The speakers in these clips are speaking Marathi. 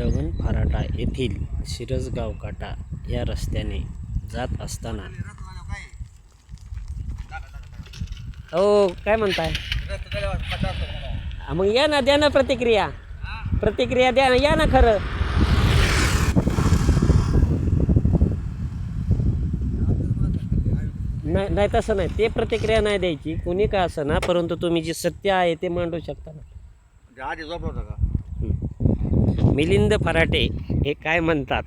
मांडवगण फराटा येथील शिरसगाव काटा या रस्त्याने जात असताना. हो काय म्हणताय? मग या ना द्या ना प्रतिक्रिया. प्रतिक्रिया द्या ना या ना खरं. नाही नाही तसं नाही. ते प्रतिक्रिया नाही द्यायची. कुणी का असं ना परंतु तुम्ही जे सत्य आहे ते मांडू शकता ना. म्हणजे आधी झोपला का? मिलिंद फराटे हे काय म्हणतात?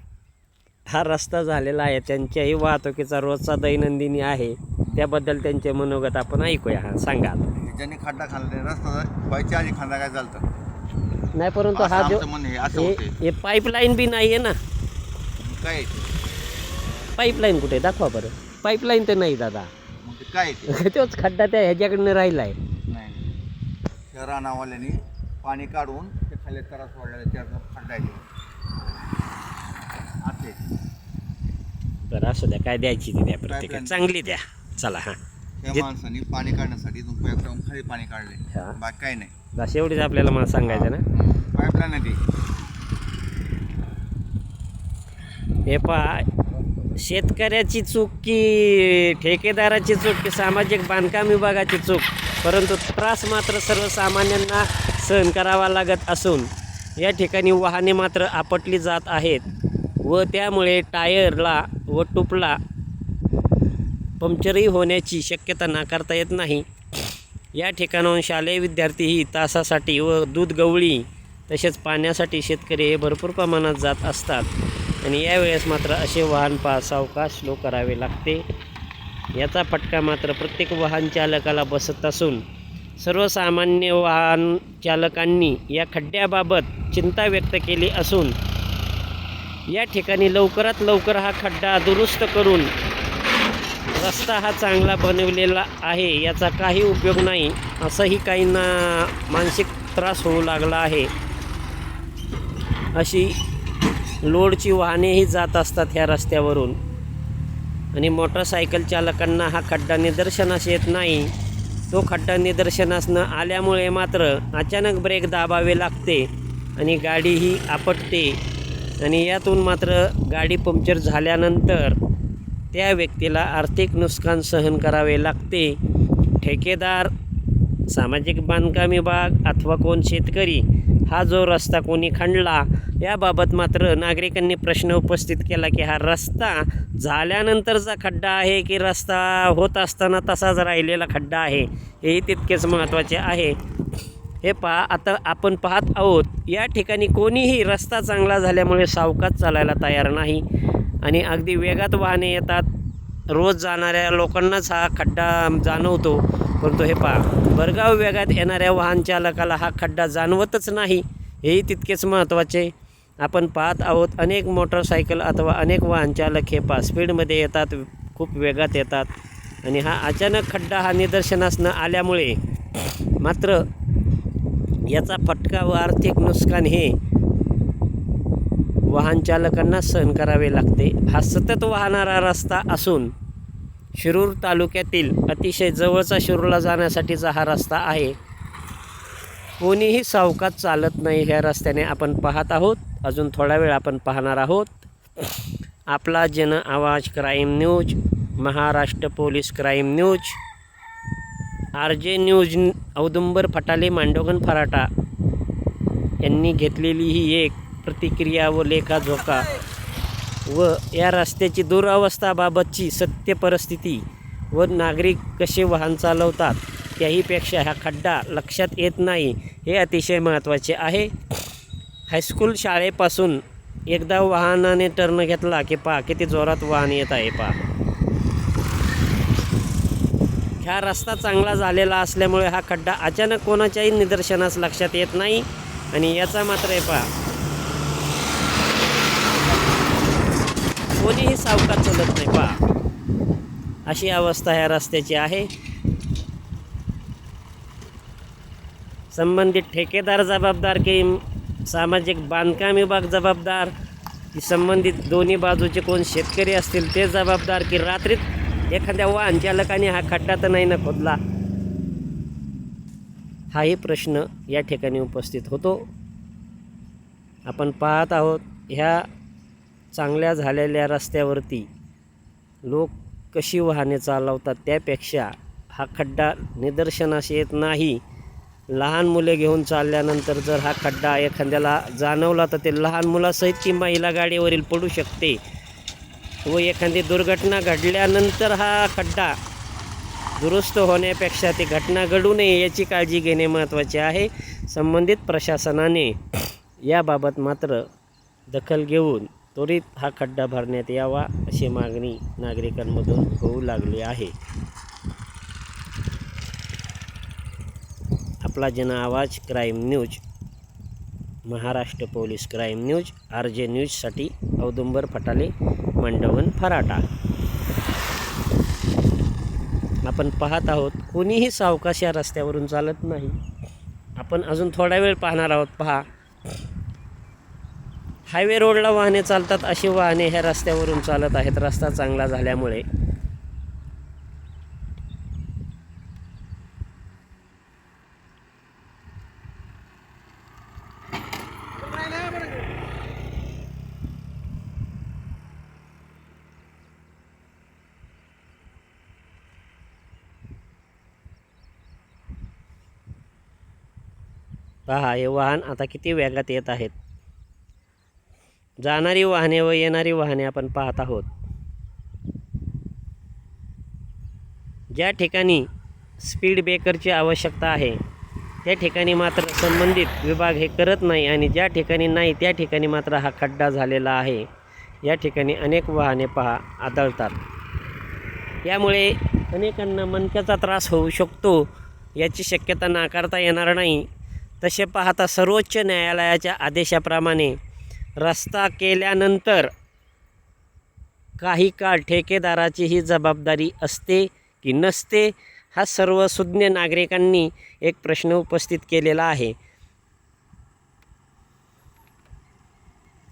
हा रस्ता झालेला आहे. त्यांच्याही वाहतुकीचा रोजचा दैनंदिनी आहे. त्याबद्दल त्यांचे मनोगत आपण ऐकूया. हा सांगा. ज्यांनी खड्डा खाल्ला रस्ता व्हायच्या आधी खांदा काय चालतं नाही परंतु हा जो हे. हे पाईपलाईन बी नाही आहे ना. काय? पाईपलाईन कुठे? दाखवा बरं. पाईपलाईन तर नाही दादा. मग ते काय? तोच खड्डा त्या ह्याच्याकडनं राहिला आहे नाही पाणी काढून खाली तरा सोडलेलं त्याचं खड्डा आहे ते. असं. बरं असू द्या काय द्यायची ती द्या Pipeline. चांगली द्या. चला हां. त्या माणसाने पाणी काढण्यासाठी पाईप लावून खाली पाणी काढले. हा. बाकी काही नाही. बस एवढीच आपल्याला मला सांगायचं ना? पाईपलाईन आहे ती? हे पहा शेतकऱ्याची चूक की ठेकेदाराची चूक की सामाजिक बांधकाम विभागाची चूक? परंतु त्रास मात्र सर्वसामान्यांना सहन करावा लागत असून या ठिकाणी वाहने मात्र आपटली जात आहेत व त्यामुळे टायरला व टुपला पंक्चरही होण्याची शक्यता नाकारता येत नाही. या ठिकाणाहून शालेय विद्यार्थीही तासासाठी व दूध गवळी तसेच पाण्यासाठी शेतकरी हे भरपूर प्रमाणात जात असतात आणि यावेळेस मात्र असे वाहन पा सावकाश स्लो करावे लागते. याचा फटका मात्र प्रत्येक वाहन चालकाला बसत असून सर्वसामान्य वाहन चालकांनी या खड्ड्याबाबत चिंता व्यक्त केली असून या ठिकाणी लवकरात लवकर हा खड्डा दुरुस्त करून रस्ता हा चांगला बनवलेला आहे याचा काही उपयोग नाही असंही काहींना मानसिक त्रास होऊ लागला आहे. अशी लोडची वाहनेही जात असतात ह्या रस्त्यावरून. आणि मोटरसायकल चालकांना हा खड्डा निदर्शनास येत नाही. तो खड्डा निदर्शनास न आल्यामुळे मात्र अचानक ब्रेक दाबावे लागते आणि गाडी ही आपटते. आणि यातून मात्र गाडी पंक्चर झाल्यानंतर त्या व्यक्तीला आर्थिक नुकसान सहन करावे लागते. ठेकेदार सामाजिक बांधकाम विभाग अथवा कोण शेतकरी हा जो रस्ता कोणी खणला याबाबत मात्र नागरिकांनी प्रश्न उपस्थित केला की हा रस्ता झाल्यानंतरचा खड्डा आहे की रस्ता होत असताना तसाच राहिलेला खड्डा आहे हेही तितकेच महत्त्वाचे आहे. हे पहा आता आपण पाहत आहोत या ठिकाणी कोणीही रस्ता चांगला झाल्यामुळे सावकाच चालायला तयार नाही आणि अगदी वेगात वाहने येतात. रोज जाणाऱ्या लोकांनाच हा खड्डा जाणवतो. परंतु हे पहा भरगाव वेगात येणाऱ्या वाहन चालकाला हा खड्डा जाणवतच नाही हेही तितकेच महत्त्वाचे आपण पाहत आहोत अनेक मोटरसायकल अथवा अनेक वाहनचालक हे पहा स्पीडमध्ये येतात खूप वेगात येतात. आणि हा अचानक खड्डा हा निदर्शनास न आल्यामुळे मात्र याचा फटका व आर्थिक नुकसान हे वाहनचालकांना सहन करावे लागते. हा सतत वाहणारा रस्ता असून शिरूर तालुक्यातील अतिशय जवळचा शिरूरला जाण्यासाठीचा हा रस्ता आहे. कोणीही सावकाश चालत नाही ह्या रस्त्याने आपण पाहत आहोत. अजून थोडा वेळ आपण पाहणार आहोत. आपला Jan Awaaz crime news Maharashtra police crime news R J news Audumbar Fatale मांडोगन फराटा यांनी घेतलेली ही एक प्रतिक्रिया व लेखाजोखा व या रस्त्याची दुरावस्थाबाबतची सत्य परिस्थिती व नागरिक कसे वाहन चालवतात त्याहीपेक्षा हा खड्डा लक्षात येत नाही हे अतिशय महत्त्वाचे आहे. हायस्कूल शाळेपासून एकदा वाहनाने टर्न घेतला की पहा किती जोरात वाहन येत आहे पहा. ह्या रस्ता चांगला झालेला असल्यामुळे हा खड्डा अचानक कोणाच्याही निदर्शनास लक्षात येत नाही आणि याचा मात्र आहे पहा. कोणीही सावकार चालत नाही पहा. अशी अवस्था ह्या रस्त्याची आहे. संबंधित ठेकेदार जबाबदार की सामाजिक बांधकाम विभाग जबाबदार. की संबंधित दोन्ही बाजूचे कोण शेतकरी असतील ते जबाबदार की रात्रीत एखाद्या वाहन चालकाने हा खड्डा तर नाही ना खोदला? हाही प्रश्न या ठिकाणी उपस्थित होतो. आपण पाहत आहोत ह्या चांगल्या झालेल्या रस्त्यावरती लोक कशी वाहने चालवतात त्यापेक्षा हा खड्डा निदर्शनास येत नाही. लहान मुले घेऊन चालल्यानंतर जर हा खड्डा एखाद्याला जाणवला तर ते लहान मुलासहित ती महिला गाडीवरील पडू शकते व एखादी दुर्घटना घडल्यानंतर हा खड्डा दुरुस्त होण्यापेक्षा ती घटना घडू नये याची काळजी घेणे महत्त्वाचे आहे. संबंधित प्रशासनाने याबाबत मात्र दखल घेऊन त्वरित हा खड्डा भरण्यात यावा अशी मागणी नागरिकांमधून होऊ लागली आहे. आपला Jan Awaaz crime news. Maharashtra police crime news R J न्यूजसाठी औदुंबर फटाले मंडवन फराटा. आपण पाहत आहोत कोणीही सावकाश या रस्त्यावरून चालत नाही. आपण अजून थोडा वेळ पाहणार आहोत पहा. हायवे रोडला वाहने चालतात अशी वाहने ह्या रस्त्यावरून चालत आहेत रस्ता चांगला झाल्यामुळे. पहा हे वाहन आता किती वेगात येत आहेत. जाणारी वाहने व येणारी वाहने आपण पाहत आहोत. ज्या ठिकाणी स्पीड ब्रेकरची आवश्यकता आहे त्या ठिकाणी मात्र संबंधित विभाग हे करत नाही आणि ज्या ठिकाणी नाही त्या ठिकाणी मात्र हा खड्डा झालेला आहे. या ठिकाणी अनेक वाहने पहा आदळतात. यामुळे अनेकांना मनक्याचा त्रास होऊ शकतो याची शक्यता नाकारता येणार नाही. तसे पाहता सर्वोच्च न्यायालयाच्या आदेशाप्रमाणे रस्ता केल्यानंतर काही काळ ठेकेदाराची ही जबाबदारी असते की नसते हा सर्व सुज्ञ नागरिकांनी एक प्रश्न उपस्थित केलेला आहे.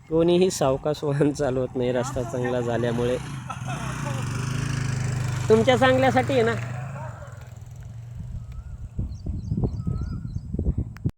कोणीही सावकाश वाहन चालवत नाही रस्ता चांगला झाल्यामुळे. तुमच्या चांगल्यासाठी आहे ना?